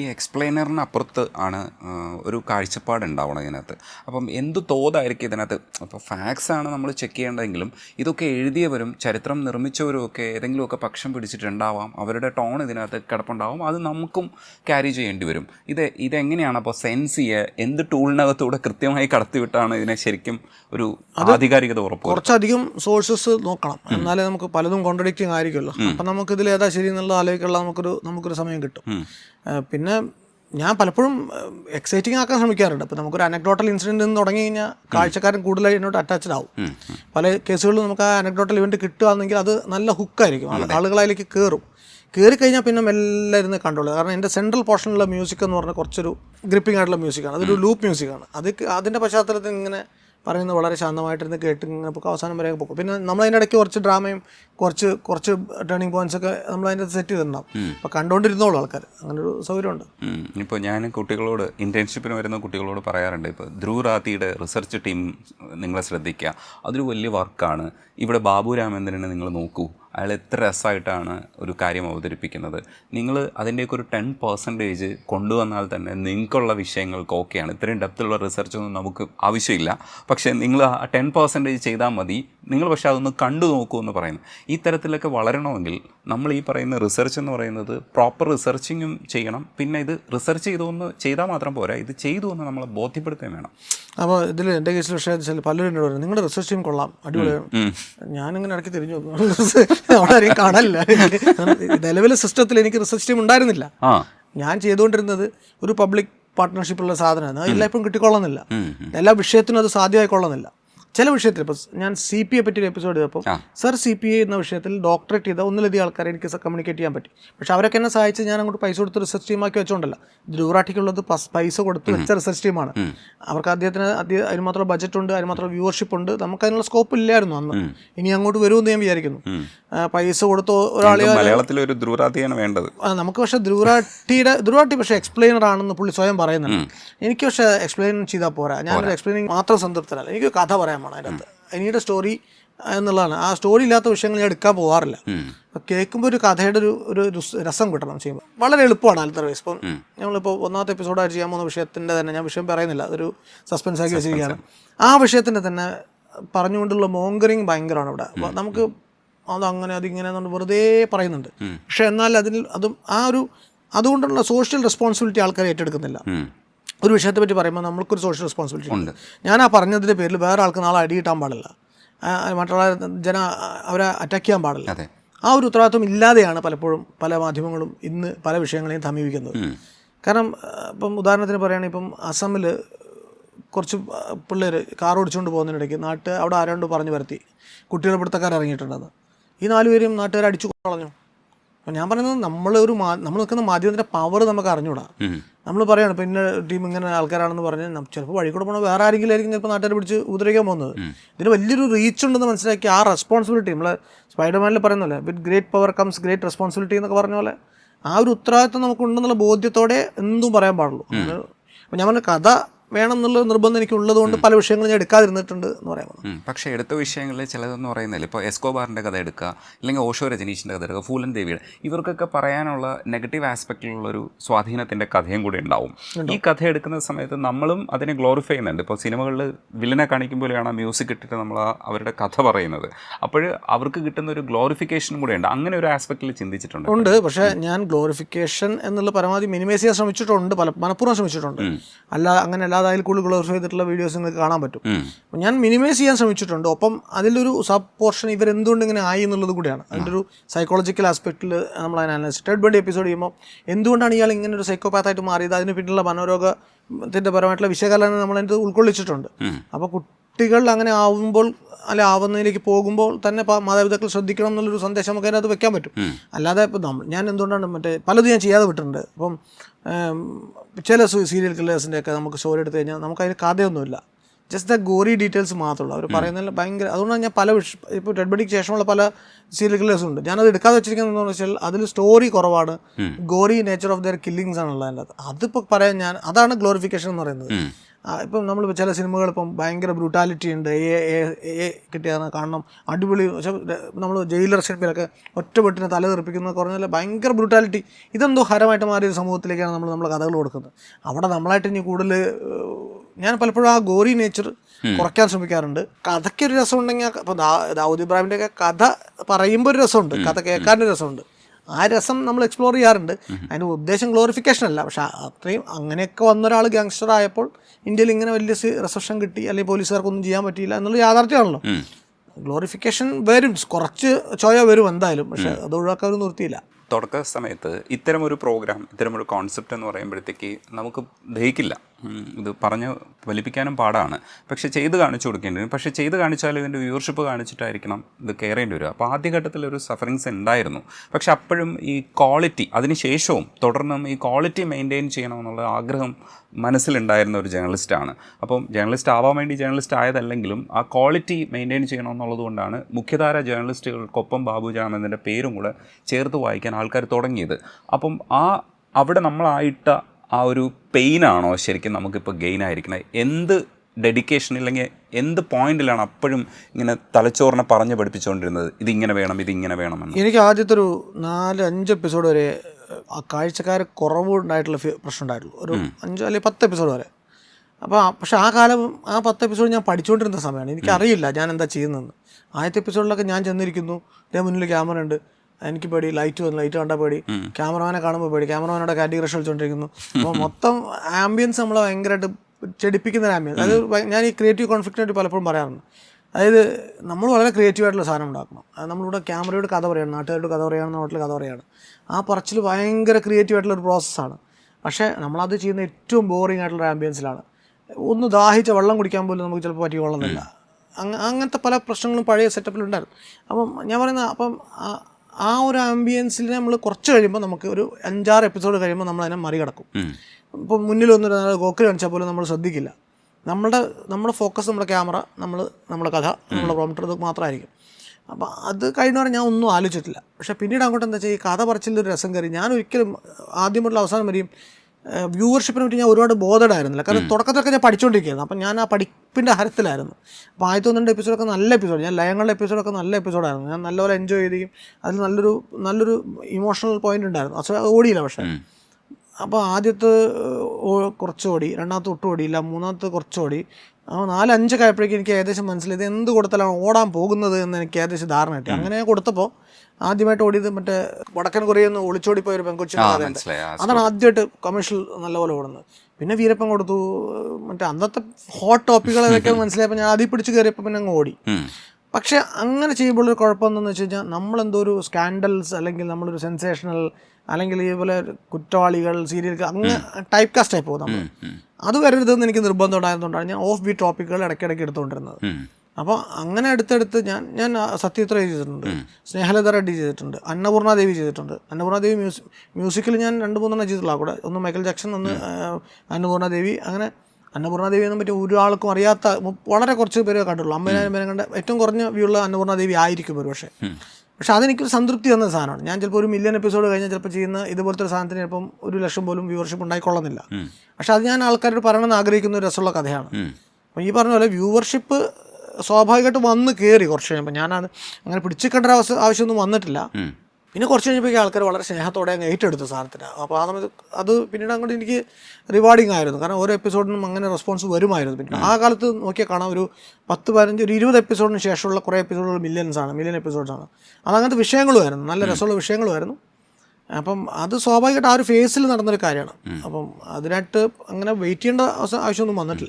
ഈ എക്സ്പ്ലെയിനറിനപ്പുറത്ത് ആണ് ഒരു കാഴ്ചപ്പാട് ഉണ്ടാവണം ഇതിനകത്ത്. അപ്പം എന്ത് തോതായിരിക്കും ഇതിനകത്ത്? അപ്പോൾ ഫാക്സ് ആണ് നമ്മൾ ചെക്ക് ചെയ്യേണ്ടതെങ്കിലും ഇതൊക്കെ എഴുതിയവരും ചരിത്രം നിർമ്മിച്ചവരും ഒക്കെ ഏതെങ്കിലുമൊക്കെ പക്ഷം പിടിച്ചിട്ടുണ്ടാവാം അവരുടെ ടോൺ ഇതിനകത്ത് കിടപ്പുണ്ടാവും അത് നമുക്കും ക്യാരി ചെയ്യേണ്ടി വരും. ഇത് ഇതെങ്ങനെയാണ് അപ്പോൾ സെൻസ് ചെയ്യുക എന്ത് ടൂളിനകത്തൂടെ കൃത്യമായി കടത്തിവിട്ടാണ് ഇതിനെ ശരിക്കും ഒരു ആധികാരികത ഉറപ്പ് കുറച്ചധികം സോഴ്സസ് നോക്കണം. എന്നാലേ നമുക്ക് പലതും കോൺട്രഡിക്റ്റിംഗ് ആയിരിക്കുമല്ലോ അപ്പം നമുക്കിതിൽ ഏതാ ശരി എന്നുള്ള ആലോചിക്കാനുള്ള നമുക്കൊരു നമുക്കൊരു സമയം കിട്ടും. പിന്നെ ഞാൻ പലപ്പോഴും എക്സൈറ്റിംഗ് ആക്കാൻ ശ്രമിക്കാറുണ്ട്. അപ്പോൾ നമുക്കൊരു അനക്ഡോട്ടൽ ഇൻസിഡന്റ് നിന്ന് തുടങ്ങി കഴിഞ്ഞാൽ കാഴ്ചക്കാരൻ കൂടുതലായി എന്നോട് അറ്റാച്ച്ഡ് ആവും. പല കേസുകളിലും നമുക്ക് ആ അനക്ഡോട്ടൽ ഇവന്റ് കിട്ടുകയാണെങ്കിൽ അത് നല്ല ഹുക്കായിരിക്കും ആളുകൾ അതിലേക്ക് കയറും കയറി കഴിഞ്ഞാൽ പിന്നെ മെല്ലെ ഇരുന്ന് കണ്ടോളൂ. കാരണം എന്റെ സെൻട്രൽ പോർഷനിലുള്ള മ്യൂസിക് എന്ന് പറഞ്ഞാൽ കുറച്ചൊരു ഗ്രിപ്പിംഗ് ആയിട്ടുള്ള മ്യൂസിക്കാണ് അതൊരു ലൂപ്പ് മ്യൂസിക്കാണ് അത് അതിന്റെ പശ്ചാത്തലത്തിൽ ഇങ്ങനെ പറയുന്നത് വളരെ ശാന്തമായിട്ടിരുന്ന് കേട്ട് ഇങ്ങനെ അവസാനം വരെ പോകും പിന്നെ നമ്മൾ അതിന്റെ ഇടയ്ക്ക് കുറച്ച് ഡ്രാമയും കുറച്ച് കുറച്ച് ടേണിംഗ് പോയിന്റ്സ് ഒക്കെ നമ്മൾ അതിന്റെ സെറ്റ് ചെയ്തിട്ടുണ്ടാവും അപ്പോൾ കണ്ടുകൊണ്ടിരുന്നോളൂ ആൾക്കാർ. അങ്ങനെ ഒരു സൗകര്യമുണ്ട് ഇപ്പോൾ ഞാൻ കുട്ടികളോട് ഇന്റേൺഷിപ്പിന് വരുന്ന കുട്ടികളോട് പറയാറുണ്ട് ഇപ്പോൾ ധ്രുവ് റാത്തിയുടെ റിസർച്ച് ടീം നിങ്ങളെ ശ്രദ്ധിക്കുക അതൊരു വലിയ വർക്കാണ് ഇവിടെ ബാബു രാമേന്ദ്രനെ നിങ്ങൾ നോക്കൂ. അയാൾ എത്ര രസമായിട്ടാണ് ഒരു കാര്യം അവതരിപ്പിക്കുന്നത്. നിങ്ങൾ അതിന്റെയൊക്കെ ഒരു ടെൻ പെർസെന്റേജ് കൊണ്ടുവന്നാൽ തന്നെ നിങ്ങൾക്കുള്ള വിഷയങ്ങൾക്ക് ഓക്കെയാണ്. ഇത്രയും ഡെപ്തുള്ള റിസർച്ച് ഒന്നും നമുക്ക് ആവശ്യമില്ല. പക്ഷേ നിങ്ങൾ ആ ടെൻ പെർസെന്റേജ് ചെയ്താൽ മതി. നിങ്ങൾ പക്ഷേ അതൊന്ന് കണ്ടു നോക്കൂ എന്ന് പറയുന്നു. ഈ തരത്തിലൊക്കെ വളരണമെങ്കിൽ നമ്മൾ ഈ പറയുന്ന റിസർച്ച് എന്ന് പറയുന്നത് പ്രോപ്പർ റിസർച്ചിങ്ങും ചെയ്യണം. പിന്നെ ഇത് റിസർച്ച് ചെയ്തു എന്ന് ചെയ്താൽ മാത്രം പോരാ. ഇത് ചെയ്തു എന്ന് നമ്മളെ ബോധ്യപ്പെടുത്തുകയും വേണം. അപ്പോൾ ഇതിൽ എന്റെ കേസിൽ പക്ഷേ പലരും എന്നോട് പറയും നിങ്ങളുടെ റിസർച്ച് ടീം കൊള്ളാം. അടിപൊളിയാണ് ഞാനിങ്ങനെ ഇടയ്ക്ക് തിരിഞ്ഞു നോക്കും കാണല്ല കാണാനില്ല. നിലവിലെ സിസ്റ്റത്തിൽ എനിക്ക് റിസർച്ച് ടീം ഉണ്ടായിരുന്നില്ല. ഞാൻ ചെയ്തുകൊണ്ടിരുന്നത് ഒരു പബ്ലിക് പാർട്ട്ണർഷിപ്പുള്ള സാധനമാണ്. എല്ലാ എല്ലായ്പ്പോഴും കിട്ടിക്കൊള്ളുന്നില്ല. എല്ലാ വിഷയത്തിനും അത് സാധ്യമായിക്കൊള്ളുന്നില്ല. ചില വിഷയത്തിൽ ഇപ്പോൾ ഞാൻ സി പി എ പറ്റി ഒരു എപ്പിസോഡ് ചെയ്തപ്പോൾ സർ സി പി എ എന്ന വിഷയത്തിൽ ഡോക്ടറേറ്റ് ചെയ്ത ഒന്നിലധികം ആൾക്കാരെ എനിക്ക് കമ്മ്യൂണിക്കേറ്റ് ചെയ്യാൻ പറ്റി. പക്ഷെ അവരൊക്കെ എന്നെ സഹായിച്ച് ഞാൻ അങ്ങോട്ട് പൈസ കൊടുത്ത് റിസർച്ച് ടീമാക്കി വെച്ചോണ്ടല്ല. ഉള്ളത് പൈസ കൊടുത്ത് വെച്ച റിസർച്ച് ടീമാണ് അവർക്ക് അദ്ദേഹത്തിന് അതിന് മാത്രം ബജറ്റ് ഉണ്ട് അതിന് മാത്രം വ്യൂവർഷിപ്പ് ഉണ്ട്. നമുക്ക് അതിനുള്ള സ്കോപ്പ് ഇല്ലായിരുന്നു അന്ന്. ഇനി അങ്ങോട്ട് വരുമെന്ന് ഞാൻ വിചാരിക്കുന്നു. പൈസ കൊടുത്ത് ഒരാളെ മലയാളത്തിൽ ഒരു വേണ്ടത്. നമുക്ക് പക്ഷേ ധ്രുവരാട്ടിയുടെ ധ്രുവറാട്ടി പക്ഷേ എക്സ്പ്ലെയിനർ ആണെന്ന് പുള്ളി സ്വയം പറയുന്നുണ്ട്. എനിക്ക് പക്ഷേ എക്സ്പ്ലെയിൻ ചെയ്താൽ പോരാ. ഞാനൊരു എക്സ്പ്ലെയിനിങ് മാത്രം സംതൃപ്തരല്ല. എനിക്ക് കഥ പറയാൻ വേണം അതിനകത്ത്. അനിയുടെ സ്റ്റോറി എന്നുള്ളതാണ്. ആ സ്റ്റോറി ഇല്ലാത്ത വിഷയങ്ങൾ ഞാൻ എടുക്കാൻ പോകാറില്ല കേൾക്കുമ്പോൾ ഒരു കഥയുടെ ഒരു ഒരു രസം കിട്ടണം ചെയ്യുമ്പോൾ വളരെ എളുപ്പമാണ് അൽത്തർവൈസ് ഇപ്പം ഞങ്ങളിപ്പോൾ ഒന്നാമത്തെ എപ്പിസോഡായിട്ട് ചെയ്യാൻ പോകുന്ന വിഷയത്തിന്റെ തന്നെ ഞാൻ വിഷയം പറയുന്നില്ല. അതൊരു സസ്പെൻസ് ആക്കി വെച്ചിരിക്കുകയാണ്. ആ വിഷയത്തിന്റെ തന്നെ പറഞ്ഞുകൊണ്ടുള്ള മോങ്കറിങ് ഭയങ്കരമാണ് ഇവിടെ. അപ്പോൾ നമുക്ക് അതങ്ങനെ അതിങ്ങനെ എന്നുകൊണ്ട് വെറുതെ പറയുന്നുണ്ട്. പക്ഷെ എന്നാൽ അതിൽ അതും ആ ഒരു അതുകൊണ്ടുള്ള സോഷ്യൽ റെസ്പോൺസിബിലിറ്റി ആൾക്കാർ ഏറ്റെടുക്കുന്നില്ല. ഒരു വിഷയത്തെ പറ്റി പറയുമ്പോൾ നമ്മൾക്കൊരു സോഷ്യൽ റെസ്പോൺസിബിലിറ്റി ഉണ്ട്. ഞാൻ ആ പറഞ്ഞതിന്റെ പേരിൽ വേറെ ആൾക്ക് നാളെ അടി കിട്ടാൻ പാടില്ല. മറ്റുള്ള ജന അവരെ അറ്റാക്ക് ചെയ്യാൻ പാടില്ല. ആ ഒരു ഉത്തരവാദിത്വം ഇല്ലാതെയാണ് പലപ്പോഴും പല മാധ്യമങ്ങളും ഇന്ന് പല വിഷയങ്ങളെയും സമീപിക്കുന്നത്. കാരണം ഇപ്പം ഉദാഹരണത്തിന് പറയുകയാണെങ്കിൽ ഇപ്പം അസമിൽ കുറച്ച് പിള്ളേർ കാർ ഓടിച്ചുകൊണ്ട് പോകുന്നതിനിടയ്ക്ക് നാട്ട് അവിടെ ആരാണ്ട് പറഞ്ഞു വരുത്തി കുട്ടികളെ പിടുത്തക്കാർ ഇറങ്ങിയിട്ടുണ്ടെന്ന്. ഈ നാലുപേരും നാട്ടുകാർ അടിച്ചു കളഞ്ഞു. അപ്പം ഞാൻ പറയുന്നത് നമ്മൾ ഒരു നമ്മൾ നിൽക്കുന്ന മാധ്യമത്തിന്റെ പവർ നമുക്ക് അറിഞ്ഞൂടാ. നമ്മൾ പറയാണ് ഇപ്പം ഇന്ന ടീം ഇങ്ങനെ ആൾക്കാരാണെന്ന് പറഞ്ഞ് ചിലപ്പോൾ വഴി കൂടെ പോകണം വേറെ ആരെങ്കിലും ആയിരിക്കും ചിലപ്പോൾ നാട്ടുകാർ പിടിച്ച് ഉപദ്രവിക്കാൻ പോകുന്നത്. ഇതിന് വലിയൊരു റീച്ച് ഉണ്ടെന്ന് മനസ്സിലാക്കി ആ റെസ്പോൺസിബിലിറ്റി നമ്മൾ സ്പൈഡർമാനിൽ പറയുന്നല്ലേ with great power comes great responsibility എന്നൊക്കെ പറഞ്ഞ പോലെ ആ ഒരു ഉത്തരവാദിത്വം നമുക്കുണ്ടെന്നുള്ള ബോധ്യത്തോടെ എന്തും പറയാൻ പാടുള്ളൂ. അപ്പം ഞാൻ പറഞ്ഞ കഥ വേണം എന്നുള്ള നിർബന്ധം എനിക്ക് ഉള്ളതുകൊണ്ട് പല വിഷയങ്ങളും ഞാൻ എടുക്കാതിരുന്നിട്ടുണ്ട് എന്ന് പറയുന്നത് പക്ഷേ എടുത്ത വിഷയങ്ങളിൽ ചിലതെന്ന് പറയുന്നില്ല. ഇപ്പോൾ എസ്കോബാറിന്റെ കഥ എടുക്കുക അല്ലെങ്കിൽ ഓഷോ രജനീഷിന്റെ കഥ എടുക്കുക ഫൂലൻ ദേവിയുടെ ഇവർക്കൊക്കെ പറയാനുള്ള നെഗറ്റീവ് ആസ്പെക്റ്റിലുള്ള ഒരു സ്വാധീനത്തിന്റെ കഥയും കൂടി ഉണ്ടാവും. ഈ കഥ എടുക്കുന്ന സമയത്ത് നമ്മളും അതിനെ ഗ്ലോറിഫൈ ചെയ്യുന്നുണ്ട്. ഇപ്പോൾ സിനിമകളിൽ വില്ലനെ കാണിക്കുമ്പോഴാണ് മ്യൂസിക് ഇട്ടിട്ട് നമ്മൾ അവരുടെ കഥ പറയുന്നത്. അപ്പോൾ അവർക്ക് കിട്ടുന്ന ഒരു ഗ്ലോറിഫിക്കേഷനും കൂടെ ഉണ്ട്. അങ്ങനെ ഒരു ആസ്പെക്റ്റിൽ ചിന്തിച്ചിട്ടുണ്ട്. ഉണ്ട്. പക്ഷേ ഞാൻ ഗ്ലോറിഫിക്കേഷൻ എന്നുള്ള പരമാവധി മിനിമൈസ് ചെയ്യാൻ ശ്രമിച്ചിട്ടുണ്ട്. പല മനഃപൂർവം ശ്രമിച്ചിട്ടുണ്ട്. അല്ല അങ്ങനെ അല്ലാതെ അതിൽ കൂടുതൽ ഗ്ലോറിഫൈ ചെയ്തിട്ടുള്ള വീഡിയോസ് നിങ്ങൾക്ക് കാണാൻ പറ്റും. ഞാൻ മിനിമൈസ് ചെയ്യാൻ ശ്രമിച്ചിട്ടുണ്ട്. ഒപ്പം അതിലൊരു സബ് പോർഷൻ ഇവർ എന്തുകൊണ്ട് ഇങ്ങനെ ആയി എന്നുള്ളത് കൂടിയാണ്. അതിന്റെ ഒരു സൈക്കോളജിക്കൽ ആസ്പെക്റ്റിൽ നമ്മൾ അതിനെ അനലൈസ് തേർഡ് ബഡി എപ്പിസോഡ് ചെയ്യുമ്പോൾ എന്തുകൊണ്ടാണ് ഇയാൾ ഇങ്ങനെ ഒരു സൈക്കോപാത്തായിട്ട് മാറിയത്? അതിന് പിന്നിലുള്ള മനോരോഗത്തിന്റെ പരമായിട്ടുള്ള വിശകലനം നമ്മൾ അതിന്റെ ഉൾക്കൊള്ളിച്ചിട്ടുണ്ട്. അപ്പോൾ കുട്ടികൾ അങ്ങനെ ആവുമ്പോൾ അല്ലെ ആവുന്നതിലേക്ക് പോകുമ്പോൾ തന്നെ മാതാപിതാക്കൾ ശ്രദ്ധിക്കണം എന്നുള്ളൊരു സന്ദേശം നമുക്ക് അതിനകത്ത് വെക്കാൻ പറ്റും. അല്ലാതെ ഇപ്പം നമ്മൾ ഞാൻ എന്തുകൊണ്ടാണ് മറ്റേ പലതും ഞാൻ ചെയ്യാതെ വിട്ടിട്ടുണ്ട്. അപ്പം ചില സീരിയൽ കില്ലേഴ്സിന്റെയൊക്കെ നമുക്ക് സ്റ്റോറി എടുത്തു കഴിഞ്ഞാൽ നമുക്ക് അതിന് കഥയൊന്നുമില്ല. ജസ്റ്റ് ദ ഗോറി ഡീറ്റെയിൽസ് മാത്രമുള്ളൂ അവർ പറയുന്നതിൽ ഭയങ്കര അതുകൊണ്ടാണ് ഞാൻ പല വിഷ ഇപ്പോൾ ഡെഡ് ബഡിക്ക് ശേഷമുള്ള പല സീരിയൽ കില്ലേഴ്സും ഉണ്ട്. ഞാനത് എടുക്കാതെ വെച്ചിരിക്കുന്നത് എന്താണെന്ന് വെച്ചാൽ അതിൽ സ്റ്റോറി കുറവാണ്. Gory nature of their killings ആണുള്ളത് അതിന്റെ അകത്ത്. അതിപ്പോൾ പറയാൻ ഞാൻ അതാണ് ഗ്ലോറിഫിക്കേഷൻ എന്ന് പറയുന്നത്. ഇപ്പം നമ്മൾ ചില സിനിമകൾ ഇപ്പം ഭയങ്കര ബ്രൂട്ടാലിറ്റി ഉണ്ട്. എ എ എ കിട്ടിയാണ് കാണണം. അടിപൊളി പക്ഷേ നമ്മൾ ജയിലർ സിനിമയിലൊക്കെ ഒറ്റ വെട്ടിനെ തല തെറിപ്പിക്കുന്ന പറഞ്ഞാൽ ഭയങ്കര ബ്രൂട്ടാലിറ്റി ഇതെന്തോ ഹരമായിട്ട് മാറിയ ഒരു സമൂഹത്തിലേക്കാണ് നമ്മൾ നമ്മളെ കഥകൾ കൊടുക്കുന്നത്. അവിടെ നമ്മളായിട്ട് ഇനി കൂടുതൽ ഞാൻ പലപ്പോഴും ആ ഗോറി നേച്ചർ കുറയ്ക്കാൻ ശ്രമിക്കാറുണ്ട്. കഥയ്ക്ക് ഒരു രസം ഉണ്ടെങ്കിൽ ഇപ്പോൾ ദാവൂദ് ഇബ്രാഹിമിന്റെ ഒക്കെ കഥ പറയുമ്പോൾ ഒരു രസമുണ്ട്. കഥ കേൾക്കാനൊരു രസമുണ്ട്. ആ രസം നമ്മൾ എക്സ്പ്ലോർ ചെയ്യാറുണ്ട്. അതിന്റെ ഉദ്ദേശം ഗ്ലോറിഫിക്കേഷൻ അല്ല. പക്ഷെ അത്രയും അങ്ങനെയൊക്കെ വന്നൊരാൾ ഗാങ്സ്റ്റർ ആയപ്പോൾ ഇന്ത്യയിൽ ഇങ്ങനെ വലിയ റിസപ്ഷൻ കിട്ടി അല്ലെങ്കിൽ പോലീസുകാർക്കൊന്നും ചെയ്യാൻ പറ്റിയില്ല എന്നുള്ള യാഥാർത്ഥ്യമാണല്ലോ. ഗ്ലോറിഫിക്കേഷൻ വരും. കുറച്ച് ചോയ വരും എന്തായാലും. പക്ഷെ അത് ഒഴിവാക്കാൻ ഒരു നിർത്തിയില്ല. തുടക്ക സമയത്ത് ഇത്തരമൊരു പ്രോഗ്രാം ഇത്തരമൊരു കോൺസെപ്റ്റ് എന്ന് പറയുമ്പോഴത്തേക്ക് നമുക്ക് ദഹിക്കില്ല. ഇത് പറഞ്ഞ് വലിപ്പിക്കാനും പാടാണ്. പക്ഷേ ചെയ്ത് കാണിച്ചു കൊടുക്കേണ്ടി വരും. പക്ഷേ ചെയ്ത് കാണിച്ചാലും ഇതിന്റെ വ്യൂവർഷിപ്പ് കാണിച്ചിട്ടായിരിക്കണം ഇത് കയറേണ്ടി വരിക. അപ്പോൾ ആദ്യഘട്ടത്തിൽ ഒരു സഫറിങ്സ് ഉണ്ടായിരുന്നു. പക്ഷെ അപ്പോഴും ഈ ക്വാളിറ്റി അതിനുശേഷവും തുടർന്നും ഈ ക്വാളിറ്റി മെയിന്റെയിൻ ചെയ്യണമെന്നുള്ള ആഗ്രഹം മനസ്സിലുണ്ടായിരുന്ന ഒരു ജേർണലിസ്റ്റാണ് അപ്പം ജേർണലിസ്റ്റ് ആവാൻ വേണ്ടി ജേർണലിസ്റ്റ് ആയതല്ലെങ്കിലും ആ ക്വാളിറ്റി മെയിന്റെയിൻ ചെയ്യണമെന്നുള്ളത് കൊണ്ടാണ് മുഖ്യധാര ജേർണലിസ്റ്റുകൾക്കൊപ്പം ബാബു ജാമെന്നതിന്റെ പേരും കൂടെ ചേർത്ത് വായിക്കാൻ ആൾക്കാർ തുടങ്ങിയത്. അപ്പം ആ അവിടെ നമ്മളായിട്ട ആ ഒരു പെയിനാണോ ശരിക്കും നമുക്കിപ്പോൾ ഗെയിൻ ആയിരിക്കുന്നത് എന്ത് ഡെഡിക്കേഷൻ ഇല്ലെങ്കിൽ എന്ത് പോയിന്റിലാണ് അപ്പോഴും ഇങ്ങനെ തലച്ചോറിനെ പറഞ്ഞ് പഠിപ്പിച്ചുകൊണ്ടിരുന്നത്? ഇതിങ്ങനെ വേണം ഇതിങ്ങനെ വേണമെന്ന് എനിക്ക് ആദ്യത്തെ ഒരു നാല് അഞ്ച് എപ്പിസോഡ് വരെ ആ കാഴ്ചക്കാർ കുറവ് ഉണ്ടായിട്ടുള്ള പ്രശ്നം ഉണ്ടായിട്ടുള്ളൂ. ഒരു അഞ്ച് അല്ലെങ്കിൽ പത്ത് എപ്പിസോഡ് വരെ. അപ്പോൾ പക്ഷേ ആ കാലം ആ പത്ത് എപ്പിസോഡ് ഞാൻ പഠിച്ചുകൊണ്ടിരുന്ന സമയമാണ്. എനിക്കറിയില്ല ഞാൻ എന്താ ചെയ്യുന്നതെന്ന്. ആദ്യത്തെ എപ്പിസോഡിലൊക്കെ ഞാൻ ചെന്നിരിക്കുന്നു. എന്റെ മുന്നിൽ ക്യാമറ ഉണ്ട്. എനിക്ക് പേടി ലൈറ്റ് വന്നു ലൈറ്റ് കണ്ടാൽ പേടി. ക്യാമറമാനെ കാണുമ്പോൾ പേടി. ക്യാമറമാനോട് കാറ്റി ക്രഷ് വെച്ചോണ്ടിരിക്കുന്നു അപ്പോൾ മൊത്തം ആംബിയൻസ് നമ്മളെ ഭയങ്കരമായിട്ട് ചെടിപ്പിക്കുന്ന ഒരു ആംബിയൻസ് അതായത് ഞാൻ ഈ ക്രിയേറ്റീവ് കോൺഫ്ലിക്റ്റിനായിട്ട് പലപ്പോഴും പറയാറുണ്ട്. അതായത് നമ്മൾ വളരെ ക്രിയേറ്റീവ് ആയിട്ടുള്ള സാധനം ഉണ്ടാക്കണം. അത് നമ്മളിവിടെ ക്യാമറയോട് കഥ പറയണം നാട്ടുകാരോട് കഥ പറയണം നാട്ടിൽ കഥ പറയാണ്. ആ പറച്ചിൽ ഭയങ്കര ക്രിയേറ്റീവ് ആയിട്ടുള്ള ഒരു പ്രോസസ്സാണ് പക്ഷേ നമ്മളത് ചെയ്യുന്ന ഏറ്റവും ബോറിംഗ് ആയിട്ടുള്ള ആംബിയൻസിലാണ് ഒന്ന് ദാഹിച്ച വെള്ളം കുടിക്കാൻ പോലും നമുക്ക് ചിലപ്പോൾ പറ്റിക്കൊള്ളുന്നില്ല അങ്ങ അങ്ങനത്തെ പല പ്രശ്നങ്ങളും പഴയ സെറ്റപ്പിലുണ്ടായിരുന്നു അപ്പം ഞാൻ പറയുന്ന അപ്പം ആ- ഒരു ആംബിയൻസിൽ നമ്മൾ കുറച്ച് കഴിയുമ്പോൾ നമുക്ക് ഒരു അഞ്ചാറ് എപ്പിസോഡ് കഴിയുമ്പോൾ നമ്മൾ അതിനെ മറികടക്കും. ഇപ്പം മുന്നിൽ വന്നൊരു ഗോക്കിൽ കാണിച്ചാൽ പോലും നമ്മൾ ശ്രദ്ധിക്കില്ല. നമ്മളുടെ നമ്മുടെ ഫോക്കസ് നമ്മുടെ ക്യാമറ നമ്മൾ നമ്മുടെ കഥ നമ്മുടെ പ്രോമിറ്റർ ഇത് മാത്രമായിരിക്കും അപ്പോൾ അത് കഴിഞ്ഞവരെ ഞാൻ ഒന്നും ആലോചിച്ചിട്ടില്ല. പക്ഷേ പിന്നീട് അങ്ങോട്ട് എന്താ വെച്ചാൽ ഈ കഥ പറച്ചിലൊരു രസം കയറി. ഞാൻ ഒരിക്കലും ആദ്യം മുതൽ അവസാനം വരെയും വ്യൂവർഷിപ്പിനെ പറ്റി ഞാൻ ഒരുപാട് ബോധഡായിരുന്നില്ല. കാരണം തുടക്കത്തിലൊക്കെ ഞാൻ പഠിച്ചുകൊണ്ടിരിക്കുകയായിരുന്നു അപ്പം ഞാൻ ആ പഠിപ്പിന്റെ ഹരത്തിലായിരുന്നു. അപ്പോൾ ആദ്യത്തെ ഒന്ന് രണ്ട് എപ്പിസോഡൊക്കെ നല്ല എപ്പിസോഡ് ഞാൻ ലയങ്ങളുടെ എപ്പിസോഡൊക്കെ നല്ല എപ്പിസോഡായിരുന്നു ഞാൻ നല്ലപോലെ എൻജോയ് ചെയ്യുകയും അതിൽ നല്ലൊരു നല്ലൊരു ഇമോഷണൽ പോയിന്റ് ഉണ്ടായിരുന്നു. പക്ഷേ ഓടിയില്ല പക്ഷേ. അപ്പോൾ ആദ്യത്തെ കുറച്ച് ഓടി. രണ്ടാമത്തെ ഒട്ടും ഓടിയില്ല. മൂന്നാമത്തെ കുറച്ച് ഓടി. അപ്പോൾ നാലഞ്ച് ആയപ്പോഴേക്കും എനിക്ക് ഏകദേശം മനസ്സിലായത് എന്ത് കൊടുത്താലാണ് ഓടാൻ പോകുന്നത് എന്ന് എനിക്ക് ഏകദേശം ധാരണ കിട്ടി. അങ്ങനെ കൊടുത്തപ്പോൾ ആദ്യമായിട്ട് ഓടിയത് മറ്റേ വടക്കൻ കൊറിയെന്ന് ഒളിച്ചോടി പോയ ഒരു മനസ്സിലായി. ആ അതാണ് ആദ്യമായിട്ട് കമേഴ്ഷ്യൽ നല്ലപോലെ ഓടുന്നത്. പിന്നെ വീരപ്പൻ കൊടുത്തു. മറ്റേ അന്നത്തെ ഹോട്ട് ടോപ്പിക്കുകളൊക്കെ മനസ്സിലായപ്പോൾ ഞാൻ ആദ്യം പിടിച്ച് കയറിയപ്പോൾ പിന്നെ അങ്ങ് ഓടി. പക്ഷേ അങ്ങനെ ചെയ്യുമ്പോൾ ഒരു കുഴപ്പം എന്താണെന്ന് വെച്ച് കഴിഞ്ഞാൽ നമ്മളെന്തോ ഒരു സ്കാൻഡൽസ് അല്ലെങ്കിൽ നമ്മളൊരു സെൻസേഷണൽ അല്ലെങ്കിൽ ഇതുപോലെ കുറ്റവാളികൾ സീരിയൽ അങ്ങനെ ടൈപ്പ് കാസ്റ്റ് ആയി പോകും നമ്മൾ. അത് വരരുതെന്ന് എനിക്ക് നിർബന്ധം ഉണ്ടായതുകൊണ്ടാണ് ഞാൻ ഓഫ് ബി ടോപ്പിക്കുകൾ ഇടയ്ക്കിടയ്ക്ക് എടുത്തുകൊണ്ടിരുന്നത്. അപ്പോൾ അങ്ങനെ അടുത്തടുത്ത് ഞാൻ ഞാൻ സത്യത്ര ചെയ്തിട്ടുണ്ട് സ്നേഹലത റെഡ്ഡി ചെയ്തിട്ടുണ്ട് അന്നപൂർണ ദേവി ചെയ്തിട്ടുണ്ട്. അന്നപൂർണ ദേവി മ്യൂസിക് മ്യൂസിക്കിൽ ഞാൻ രണ്ട് മൂന്നെണ്ണം ചെയ്തിട്ടുള്ള. കൂടെ ഒന്ന് മൈക്കൽ ജാക്സൺ ഒന്ന് അന്നപൂർണാദേവി അന്നപൂർണ ദേവി. അങ്ങനെ അന്നപൂർണ ദേവി എന്നും പറ്റി ഒരാൾക്കും അറിയാത്ത വളരെ കുറച്ച് പേരെ കണ്ടുള്ളൂ. അമ്പതിനായിരം പേരെ കണ്ട ഏറ്റവും കുറഞ്ഞ വ്യൂ ഉള്ള അന്നപൂർണാദേവി ദേവി ആയിരിക്കും ഒരു പക്ഷേ പക്ഷെ അതെനിക്കൊരു സംതൃപ്തി തന്ന സാധനമാണ്. ഞാൻ ചിലപ്പോൾ ഒരു മില്യൺ എപ്പിസോഡ് കഴിഞ്ഞാൽ ചിലപ്പോൾ ചെയ്യുന്ന ഇതുപോലത്തെ ഒരു സാധനത്തിന് ചിലപ്പം ഒരു ലക്ഷം പോലും വ്യൂവർഷിപ്പ് ഉണ്ടായിക്കൊള്ളുന്നില്ല. പക്ഷെ അത് ഞാൻ ആൾക്കാരോട് പറയണമെന്ന് ആഗ്രഹിക്കുന്ന ഒരു രസമുള്ള കഥയാണ്. അപ്പം ഈ പറഞ്ഞ പോലെ വ്യൂവർഷിപ്പ് സ്വാഭാവികമായിട്ട് വന്ന് കയറി കുറച്ച് കഴിയുമ്പോൾ ഞാനത് അങ്ങനെ പിടിച്ചു ഒരു അവസ്ഥ ആവശ്യമൊന്നും വന്നിട്ടില്ല. പിന്നെ കുറച്ച് കഴിഞ്ഞപ്പോഴേക്കും ആൾക്കാർ വളരെ സ്നേഹത്തോടെ അങ്ങ് ഏറ്റെടുത്തു സാധനത്തിന്. അപ്പോൾ ആ സമയത്ത് അത് പിന്നീട് അങ്ങോട്ട് എനിക്ക് റിവാർഡിങ് ആയിരുന്നു. കാരണം ഓരോ എപ്പിസോഡിനും അങ്ങനെ റെസ്പോൺസ് വരുമായിരുന്നു. പിന്നെ ആ കാലത്ത് നോക്കിയാൽ കാണാം ഒരു പത്ത് പതിനഞ്ച് ഒരു ഇരുപത് എപ്പിസോഡിന് ശേഷമുള്ള കുറേ എപ്പിസോഡുകൾ മില്യൻസ് ആണ് മില്യൻ എപ്പിസോഡ്സ് ആണ്. അത് അങ്ങനത്തെ വിഷയങ്ങളുമായിരുന്നു. നല്ല രസമുള്ള വിഷയങ്ങളുമായിരുന്നു. അപ്പം അത് സ്വാഭാവികമായിട്ട് ആ ഒരു ഫേസിൽ നടന്നൊരു കാര്യമാണ്. അപ്പം അതിനായിട്ട് അങ്ങനെ വെയിറ്റ് ചെയ്യേണ്ട ആവശ്യമൊന്നും വന്നിട്ടില്ല.